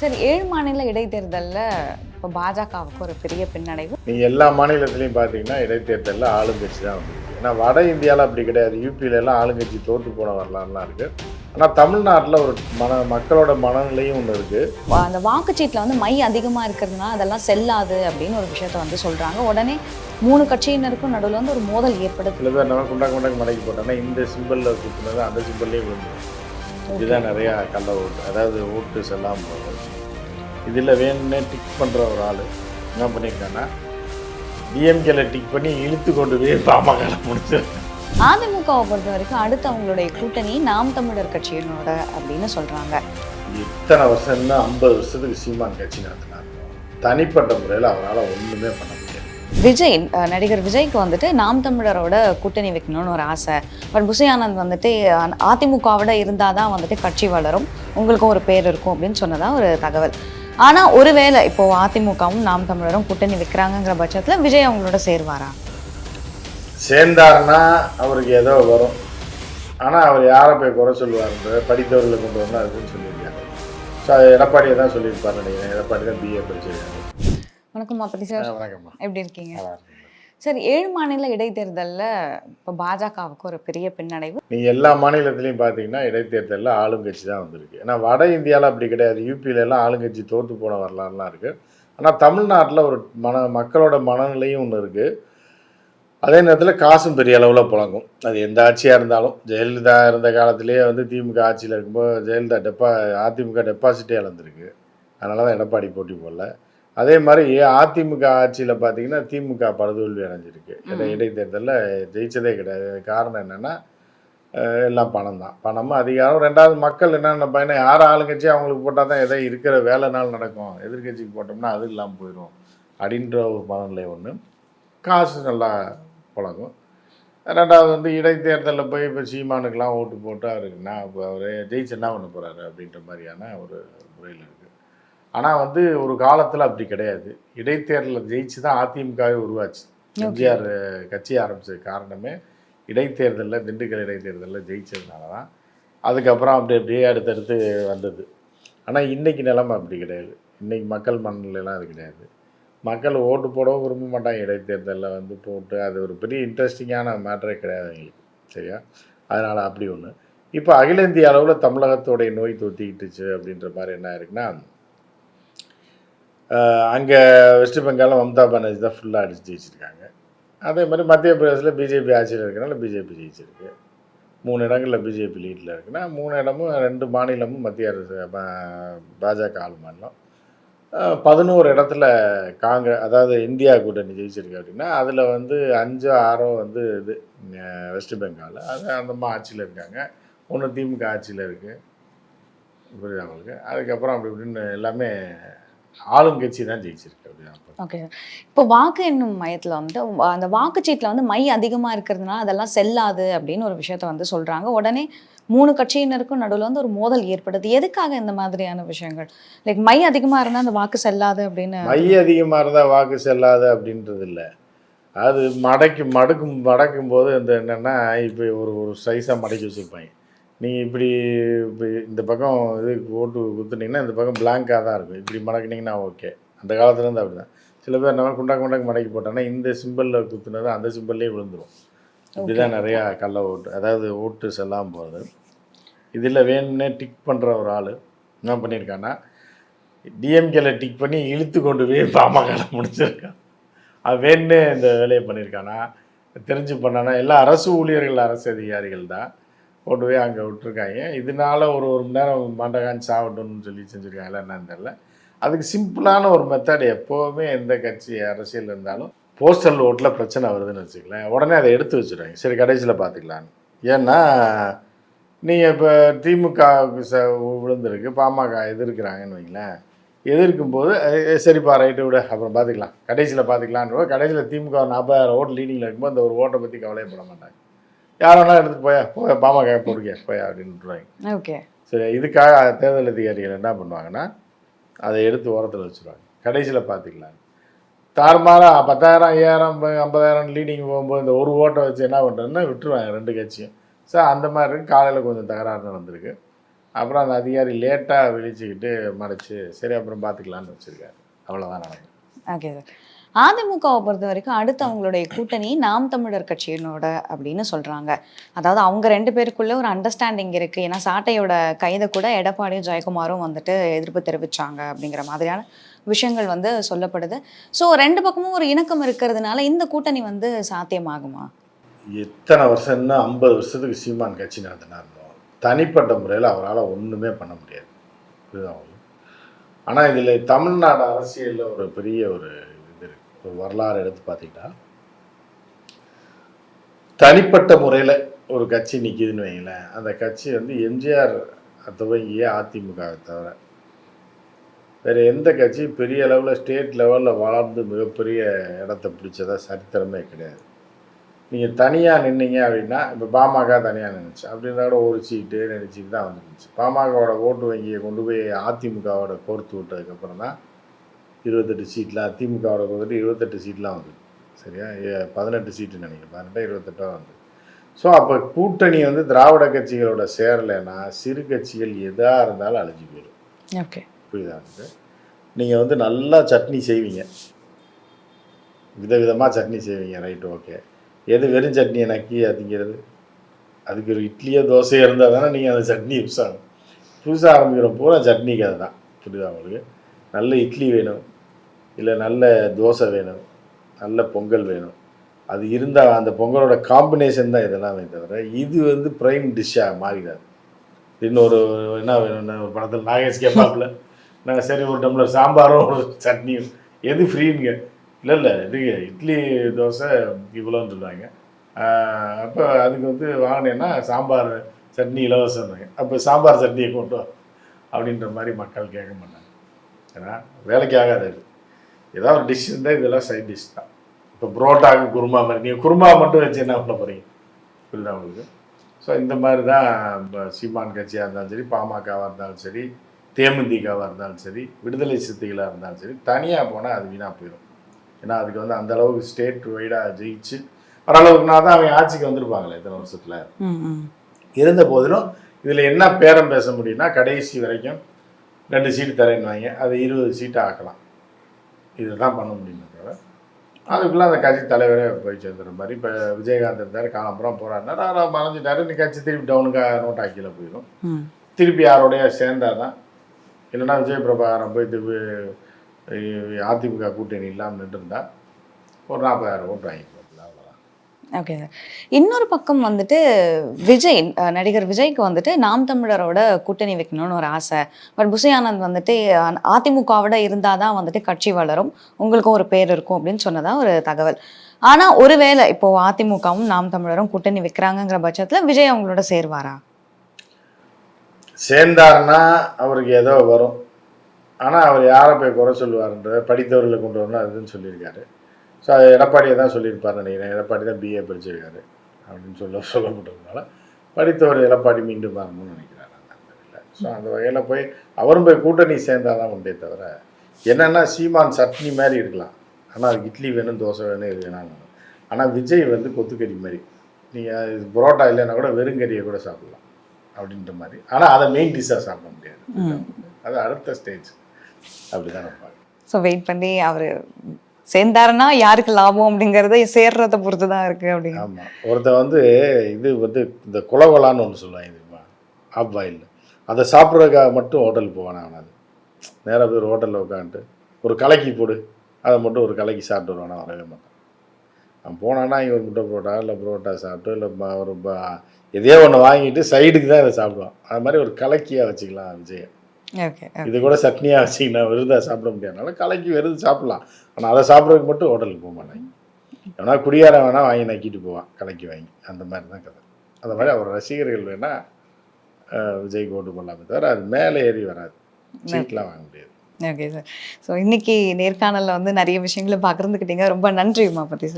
சரி ஏழு மாநில இடைத்தேர்தலில் இப்போ பாஜகவுக்கு ஒரு பெரிய பின்னடைவு. நீங்கள் எல்லா மாநிலத்திலையும் பார்த்தீங்கன்னா இடைத்தேர்தலில் ஆளுங்கட்சி தான் வந்துருக்கு. ஏன்னா வட இந்தியாவில் அப்படி கிடையாது. யூபியில எல்லாம் ஆளுங்கட்சி தோற்று போன வரலாறுலாம் இருக்குது ஆனால் தமிழ்நாட்டில் ஒரு மன மக்களோட மனநிலையும் ஒன்று இருக்குது அந்த வாக்குச்சீட்டில் வந்து மை அதிகமாக இருக்கிறதுனால அதெல்லாம் செல்லாது அப்படின்னு ஒரு விஷயத்த வந்து சொல்கிறாங்க உடனே மூணு கட்சியினருக்கும் நடுவில் வந்து ஒரு மோதல் ஏற்படுது. சில பேர் நம்ம குண்டாக்கு குண்டாக்கு மடக்கி போட்டோம்னா இந்த சிம்பிளில் குத்துனது அந்த சிம்பிள்லேயே விழுந்துடும் இதுதான் நிறையா கள்ள ஓட்டு. அதாவது ஓட்டு செல்லாம போகுது இதில் வேணும்னே டிக் பண்ணுற ஒரு ஆள் என்ன பண்ணியிருக்காங்கன்னா டிஎம்கேல டிக் பண்ணி இழுத்து கொண்டு போய் பாமக முடிச்சிருக்காங்க அதிமுகவை பொறுத்த வரைக்கும் அடுத்து அவங்களுடைய கூட்டணி நாம் தமிழர் கட்சியினோட அப்படின்னு சொல்கிறாங்க இத்தனை வருஷம் தான் ஐம்பது வருஷத்துக்கு சீமான் கட்சி நடத்தினாங்க தனிப்பட்ட முறையில் அவரால் ஒன்றுமே பண்ண விஜய் நடிகர் விஜய்க்கு வந்துட்டு நாம் தமிழரோட கூட்டணி வைக்கணும்னு ஒரு ஆசை. பட் புசி ஆனந்த் வந்துட்டு அதிமுகவோட இருந்தால் தான் வந்துட்டு கட்சி வளரும். உங்களுக்கும் ஒரு பேர் இருக்கும் அப்படின்னு சொன்னதான் ஒரு தகவல். ஆனால் ஒருவேளை இப்போ அதிமுகவும் நாம் தமிழரும் கூட்டணி வைக்கிறாங்கங்கிற பட்சத்தில் விஜய் அவங்களோட சேருவாரா? சேர்ந்தாருன்னா அவருக்கு ஏதோ வரும். ஆனால் அவர் யாரை போய் குறை சொல்லுவார் படித்தவர்களை கொண்டு வரணும் அதுன்னு சொல்லியிருக்காரு. ஸோ எடப்பாடியை தான் சொல்லியிருப்பார் நினைக்கிறேன். எடப்பாடி தான் பிஏ படிச்சிருக்காரு. வணக்கம் மாப்பதி சார் வணக்கம்மா. எப்படி இருக்கீங்க. சரி ஏழு மாநில இடைத்தேர்தலில் இப்போ பாஜகவுக்கு ஒரு பெரிய பின்னடைவு. நீங்கள் எல்லா மாநிலத்திலையும் பார்த்தீங்கன்னா இடைத்தேர்தலில் ஆளுங்கட்சி தான் வந்திருக்கு. ஏன்னா வட இந்தியாவில் அப்படி கிடையாது. யூபியில எல்லாம் ஆளுங்கட்சி தோற்று போன வரலாறுலாம் இருக்குது ஆனால் தமிழ்நாட்டில் ஒரு மன மக்களோட மனநிலையும் ஒன்று இருக்குது அதே நேரத்தில் காசும் பெரிய அளவில் புழங்கும். அது எந்த ஆட்சியாக இருந்தாலும். ஜெயலலிதா இருந்த காலத்திலேயே வந்து திமுக ஆட்சியில் இருக்கும்போது ஜெயலலிதா டெப்பா அதிமுக டெபாசிட்டே இழந்திருக்கு. அதனால தான் எடப்பாடி போட்டி போடல. அதே மாதிரி அதிமுக ஆட்சியில் பார்த்தீங்கன்னா திமுக படுதோல்வி அடைஞ்சிருக்கு. இடை- இடைத்தேர்தலில் ஜெயிச்சதே கிடையாது. காரணம் என்னென்னா எல்லாம் பணம் தான். பணமும் அதிகாரம். ரெண்டாவது மக்கள் என்ன நினைப்பாங்கன்னா யார் ஆளுங்கட்சி அவங்களுக்கு போட்டால் தான் எதோ இருக்கிற வேலை நாள் நடக்கும். எதிர்க்கட்சிக்கு போட்டோம்னா அது இல்லாமல் போயிடும் அப்படின்ற ஒரு மனநிலை ஒன்று காசு நல்லா புழங்கும். ரெண்டாவது வந்து இடைத்தேர்தலில் போய் இப்போ சீமானுக்கெல்லாம் ஓட்டு போட்டு அவருக்குன்னா இப்போ அவர் ஜெயிச்சு என்ன பண்ண போகிறாரு அப்படின்ற மாதிரியான ஒரு முறையில் இருக்குது ஆனால் வந்து ஒரு காலத்தில் அப்படி கிடையாது. இடைத்தேர்தலில் ஜெயிச்சு தான் அதிமுகவே உருவாச்சு. எம்ஜிஆர் கட்சி ஆரம்பிச்சது காரணமே இடைத்தேர்தலில் திண்டுக்கல் இடைத்தேர்தலில் ஜெயிச்சதுனால தான் அதுக்கப்புறம் அப்படி அப்படியே அடுத்தடுத்து வந்தது. ஆனால் இன்றைக்கி நிலைமை அப்படி கிடையாது. இன்றைக்கி மக்கள் மனநிலையெல்லாம் அது கிடையாது. மக்கள் ஓட்டு போடவும் விரும்ப மாட்டாங்க. இடைத்தேர்தலில் வந்து போட்டு அது ஒரு பெரிய இன்ட்ரெஸ்டிங்கான மேட்டரே கிடையாது எங்களுக்கு. சரியா? அதனால் அப்படி ஒன்று இப்போ அகில இந்திய அளவில் தமிழகத்தோடைய நோய் தொத்திக்கிட்டுச்சு அப்படின்ற மாதிரி என்ன இருக்குன்னா அங்கே வெஸ்ட் பெங்காலில் மம்தா பானர்ஜி தான் ஃபுல்லாக அடிச்சு ஜெயிச்சிருக்காங்க. அதே மாதிரி மத்திய பிரதேசத்தில் பிஜேபி ஆட்சியில் இருக்கிறனால பிஜேபி ஜெயிச்சிருக்கு. மூணு இடங்களில் பிஜேபி லீட்டில் இருக்குன்னா மூணு இடமும் ரெண்டு மாநிலமும் மத்திய அரசு பாஜக ஆள் மாநிலம். பதினோரு இடத்துல காங்கிரஸ் அதாவது இந்தியா கூட்டணி ஜெயிச்சிருக்கு அப்படின்னா அதில் வந்து அஞ்சு ஆறோ வந்து இது வெஸ்ட் பெங்கால். அது அந்தம்மா ஆட்சியில் இருக்காங்க. ஒன்று திமுக ஆட்சியில் இருக்குது புரியுது அவங்களுக்கு அதுக்கப்புறம் அப்படி இப்படின்னு எல்லாமே ஆளுங்கட்சி தான் ஜெயிச்சிருக்கு ஓகே இப்போ வாக்கு எண்ணும் மையத்தில் வந்து அந்த வாக்குச்சீட்டில் வந்து மை அதிகமாக இருக்கிறதுனால அதெல்லாம் செல்லாது அப்படின்னு ஒரு விஷயத்த வந்து சொல்கிறாங்க உடனே மூணு கட்சியினருக்கும் நடுவில் வந்து ஒரு மோதல் ஏற்படுது. எதுக்காக இந்த மாதிரியான விஷயங்கள்? லைக் மை அதிகமாக இருந்தால் அந்த வாக்கு செல்லாது அப்படின்னு? மை அதிகமாக இருந்தால் வாக்கு செல்லாது அப்படின்றது இல்லை. அது மடக்கி மடக்கும் மடக்கும் போது இந்த என்னென்னா இப்போ ஒரு ஒரு சைஸாக மடக்கி வச்சுருப்பாங்க. நீங்கள் இப்படி இப்படி இந்த பக்கம் இது ஓட்டு குத்துனீங்கன்னா இந்த பக்கம் பிளாங்காக தான் இருக்கும். இப்படி மடக்குனீங்கன்னா ஓகே அந்த காலத்துலேருந்து அப்படி தான் சில பேர் நம்ம குண்டாக்கு குண்டாக்கு மடக்கி போட்டோன்னா இந்த சிம்பிளில் குத்துனது அந்த சிம்பிள்லேயே விழுந்துரும். இப்படி தான் நிறையா கள்ள ஓட்டு அதாவது ஓட்டு செல்லாமல் போகிறது இதில் வேணும்னே டிக் பண்ணுற ஒரு ஆள் என்ன பண்ணியிருக்கான்னா டிஎம்கேல டிக் பண்ணி இழுத்து கொண்டு போய் பாமக முடிச்சிருக்கான். அது வேணுன்னே இந்த வேலையை பண்ணியிருக்கானா தெரிஞ்சு பண்ணானா எல்லாம் அரசு ஊழியர்கள் அரசு அதிகாரிகள் தான். கொண்டு போய் அங்கே விட்டுருக்காங்க. இதனால ஒரு ஒரு மணி நேரம் மண்டகான் சாவட்டும்னு சொல்லி செஞ்சுருக்காங்களா என்னன்னு தெரியல. அதுக்கு சிம்பிளான ஒரு மெத்தட் எப்போவுமே எந்த கட்சி அரசியல் இருந்தாலும் போஸ்டல் ஓட்டில் பிரச்சனை வருதுன்னு வச்சுக்கலாம் உடனே அதை எடுத்து வச்சுருவாங்க. சரி கடைசியில் பார்த்துக்கலான்னு ஏன்னா நீங்கள் இப்போ திமுக ச விழுந்திருக்கு பாமக எதிர்க்கிறாங்கன்னு வைங்களேன். எதிர்க்கும் போது சரிப்பா ரைட்டு விட அப்புறம் பார்த்துக்கலாம். கடைசியில் பார்த்துக்கலான்னு கடைசியில் திமுக நாற்பதாயிரம் ஓட்டு லீடிங்கில் இருக்கும்போது அந்த ஒரு ஓட்டை பற்றி கவலையப்பட மாட்டாங்க. யார் வேணாலும் எடுத்து போயா? போய் பாமக போடுங்க போயா அப்படின்ட்டுருவாங்க ஓகே. சரி இதுக்காக தேர்தல் அதிகாரிகள் என்ன பண்ணுவாங்கன்னா அதை எடுத்து ஓரத்தில் வச்சுருவாங்க. கடைசியில் பார்த்துக்கலாம் தாறுமாறாக பத்தாயிரம் ஐயாயிரம் ஐம்ப- ஐம்பதாயிரம் லீடிங் போகும்போது இந்த ஒரு ஓட்டை வச்சு என்ன பண்ணுறதுன்னா விட்டுருவாங்க ரெண்டு கட்சியும். ஸோ அந்த மாதிரி இருக்கு. காலையில் கொஞ்சம் தகராறு நடந்திருக்கு அப்புறம் அந்த அதிகாரி லேட்டாக விழிச்சுக்கிட்டு மறைச்சு சரி அப்புறம் பார்த்துக்கலான்னு வச்சுருக்காரு. அவ்வளோதான் நடக்கும் ஓகே சார். அதிமுகவை பொறுத்த வரைக்கும் அடுத்து அவங்களுடைய கூட்டணி நாம் தமிழர் கட்சியினோட அப்படின்னு சொல்றாங்க. அதாவது அவங்க ரெண்டு பேருக்குள்ள ஒரு அண்டர்ஸ்டாண்டிங் இருக்கு. ஏன்னா சாட்டையோட கைதை கூட எடப்பாடியும் ஜெயக்குமாரும் வந்துட்டு எதிர்ப்பு தெரிவிச்சாங்க அப்படிங்கிற மாதிரியான விஷயங்கள் வந்து சொல்லப்படுது. ஸோ ரெண்டு பக்கமும் ஒரு இணக்கம் இருக்கிறதுனால இந்த கூட்டணி வந்து சாத்தியமாகுமா? எத்தனை வருஷம் ஐம்பது வருஷத்துக்கு சீமான் கட்சி நடத்தினார் தனிப்பட்ட முறையில் அவரால் ஒன்றுமே பண்ண முடியாது. இதுதான் ஆனால் இதில் தமிழ்நாடு அரசியலில் ஒரு பெரிய ஒரு வரலாறு எடுத்து பார்த்தீங்கன்னா தனிப்பட்ட முறையில் ஒரு கட்சி நிற்கிதுன்னு வைங்களேன். அந்த கட்சி வந்து எம்ஜிஆர் துவங்கிய அதிமுகவை தவிர வேறு எந்த கட்சியும் பெரிய அளவில் ஸ்டேட் லெவலில் வளர்ந்து மிகப்பெரிய இடத்த பிடிச்சதா சரித்திரமே கிடையாது. நீங்கள் தனியாக நின்னீங்க அப்படின்னா இப்போ பாமக தனியாக நின்றுச்சு அப்படின்னா கூட ஒரு சீட்டு நினச்சிட்டு தான் வந்துருந்துச்சு. பாமகவோட ஓட்டு வங்கியை கொண்டு போய் அதிமுகவோட கோர்த்து விட்டதுக்கப்புறம் தான் இருபத்தெட்டு சீட்லாம் திமுகவோட கொடுத்துட்டு இருபத்தெட்டு சீட்லாம் வந்துது சரியா? ஏ- பதினெட்டு சீட்டு நினைக்கிறேன். பதினெட்டா இருபத்தெட்டா வந்து. ஸோ அப்போ கூட்டணி வந்து திராவிட கட்சிகளோட சேரலைன்னா சிறு கட்சிகள் எதாக இருந்தாலும் அழிஞ்சு போயிடும். ஓகே புரியுதா நீங்கள் வந்து நல்லா சட்னி செய்வீங்க. விதவிதமாக சட்னி செய்வீங்க. ரைட்டு ஓகே எது வெறும் சட்னியை நக்கி அதிங்கிறது அதுக்கு ஒரு இட்லியோ தோசையோ இருந்தால் தானே நீங்கள் அந்த சட்னி யூஸ் ஆகும் புதுசாக ஆரம்பிக்கிற பூரா சட்னிக்கு அதுதான் புரியுதா உங்களுக்கு? நல்ல இட்லி வேணும். இல்லை நல்ல தோசை வேணும் நல்ல பொங்கல் வேணும். அது இருந்தால் அந்த பொங்கலோட காம்பினேஷன் தான் இதெல்லாமே தவிர இது வந்து ப்ரைம் டிஷ்ஷாக மாறிடாது. இன்னொரு என்ன வேணும்னு ஒரு படத்தில் நாகேஷ் கேட்பாப்புல நாங்கள் சரி ஒரு டம்ளர் சாம்பாரும் ஒரு சட்னியும் எது ஃப்ரீங்க இல்லை இல்லை இது இட்லி தோசை இவ்வளோன்னு சொல்லுவாங்க. அப்போ அதுக்கு வந்து வாங்கினேன்னா சாம்பார் சட்னி இலவசம்னாங்க. அப்போ சாம்பார் சட்னியை கொண்டு அப்படின்ற மாதிரி மக்கள் கேட்க மாட்டாங்க. ஏன்னா வேலைக்கு ஆகாது அது. ஏதாவது ஒரு டிஷ் இருந்தால் இதெல்லாம் சைட் டிஷ் தான். இப்போ புரோட்டாக்கு குருமா மாதிரி. நீங்கள் குருமா மட்டும் வச்சு என்ன பண்ண போகிறீங்க புரியுதா உங்களுக்கு? ஸோ இந்த மாதிரி தான் இப்போ சீமான் கட்சியாக இருந்தாலும் சரி பாமகவாக இருந்தாலும் சரி தேமுதிகவாக இருந்தாலும் சரி விடுதலை சிறுத்தைகளாக இருந்தாலும் சரி தனியாக போனால் அது வீணாக போயிடும். ஏன்னா அதுக்கு வந்து அந்த அளவுக்கு ஸ்டேட் வைடாக ஜெயிச்சு ஓரளவுக்குனா தான் அவங்க ஆட்சிக்கு வந்திருப்பாங்களே இத்தனை வருஷத்தில். இருந்த போதிலும் இதில் என்ன பேரம் பேச முடியும்னா கடைசி வரைக்கும் ரெண்டு சீட்டு தரேன்னு வாங்க அது இருபது சீட்டு ஆக்கலாம். இதுதான் பண்ண முடியுமே தவிர அதுக்குள்ளே அந்த கட்சி தலைவரே போய் சேர்ந்துற மாதிரி இப்போ விஜயகாந்த் இருந்தார் காலம்புறம் போராடினார் அவர் மறைஞ்சிட்டாரு நீ கட்சி திருப்பி டவுனுக்கு நோட் ஆக்கியில் போயிடும் திருப்பி யாரோடைய சேர்ந்தாதான் தான் இல்லைன்னா விஜய் பிரபாகரன் போய் திருப்பி அதிமுக கூட்டணி இல்லாமல் நின்றுருந்தா ஒரு நாற்பதாயிரம் ஓட்டு வாங்கி போகல அவ்வளோதான் ஓகே சார் இன்னொரு பக்கம் வந்துட்டு விஜய் நடிகர் விஜய்க்கு வந்துட்டு நாம் தமிழரோட கூட்டணி வைக்கணும்னு ஒரு ஆசை. பட் புசி ஆனந்த் வந்துட்டு அதிமுகவோட இருந்தால் தான் வந்துட்டு கட்சி வளரும். உங்களுக்கும் ஒரு பேர் இருக்கும் அப்படின்னு சொன்னதா ஒரு தகவல். ஆனா ஒருவேளை இப்போ அதிமுகவும் நாம் தமிழரும் கூட்டணி வைக்கிறாங்கங்கிற பட்சத்துல விஜய் அவங்களோட சேருவாரா? சேர்ந்தாருன்னா அவருக்கு ஏதோ வரும். ஆனால் அவர் யாரை போய் குறை சொல்லுவார்ன்ற படித்தவர்களை கொண்டு வரணும் அதுன்னு சொல்லியிருக்காரு. ஸோ அது எடப்பாடியை தான் சொல்லியிருப்பார் நினைக்கிறேன். எடப்பாடி தான் பிஏ படிச்சிருக்காரு. அப்படின்னு சொல்ல சொல்லப்பட்டதுனால படித்தவர் எடப்பாடி மீண்டும் வரணும்னு நினைக்கிறார். அந்த ஸோ அந்த வகையில் போய் அவரும் போய் கூட்டணி சேர்ந்தாதான் தான் உண்டே தவிர என்னென்னா சீமான் சட்னி மாதிரி இருக்கலாம். ஆனால் அதுக்கு இட்லி வேணும் தோசை வேணும் இது வேணாம் ஆனால் விஜய் வந்து கொத்துக்கறி மாதிரி. நீங்கள் புரோட்டா இல்லைன்னா கூட வெறுங்கறியை கூட சாப்பிடலாம் அப்படின்ற மாதிரி. ஆனால் அதை மெயின் டிஷ்ஷாக சாப்பிட முடியாது. அது அடுத்த ஸ்டேஜ் அப்படி தான் ஸோ வெயிட் பண்ணி அவர் சேர்ந்தாருன்னா யாருக்கு லாபம் அப்படிங்கிறத சேர்றத பொறுத்து தான் இருக்கு அப்படின்னு. ஆமாம் ஒருத்தன் வந்து இது வந்து இந்த குளவலான்னு ஒன்று சொல்லுவாங்க தெரியுமா? ஆப் பாயில் அதை சாப்பிட்றதுக்காக மட்டும் ஹோட்டலுக்கு போவானே அது? நேராக போய் ஒரு ஹோட்டலில் உட்காந்துட்டு ஒரு கலக்கி போடு. அதை மட்டும் ஒரு கலக்கி சாப்பிட்டு வருவானா? வரவே மாட்டான். அவன் போனான்னா இங்கே ஒரு முட்டை புரோட்டா இல்லை புரோட்டா சாப்பிட்டு இல்லை ஒரு எதையோ ஒன்று வாங்கிட்டு சைடுக்கு தான் இதை சாப்பிடுவான். அது மாதிரி ஒரு கலக்கியாக வச்சுக்கலாம் விஜயம் இது கூட சட்னியாக வச்சிங்கன்னா விருதாக சாப்பிட முடியாதனால கலக்கி வெறுது சாப்பிடலாம். ஆனால் அதை சாப்பிட்றதுக்கு மட்டும் ஹோட்டலுக்கு போக மாட்டாங்க. ஏன்னா குடியாரம் வேணால் வாங்கி நக்கிட்டு போவான் கலக்கி வாங்கி. அந்த மாதிரி தான் கதை. அந்த மாதிரி அவர் ரசிகர்கள் வேணால் விஜய்க்கு ஓட்டு போடலாமே தவிர அது மேலே ஏறி வராது. சீட்லாம் வாங்க முடியாது. ஓகே சார் ஸோ இன்னைக்கு நேர்காணல்ல வந்து நிறைய விஷயங்களை பகிர்ந்துக்கிட்டீங்க ரொம்ப நன்றி உமாபதி சார்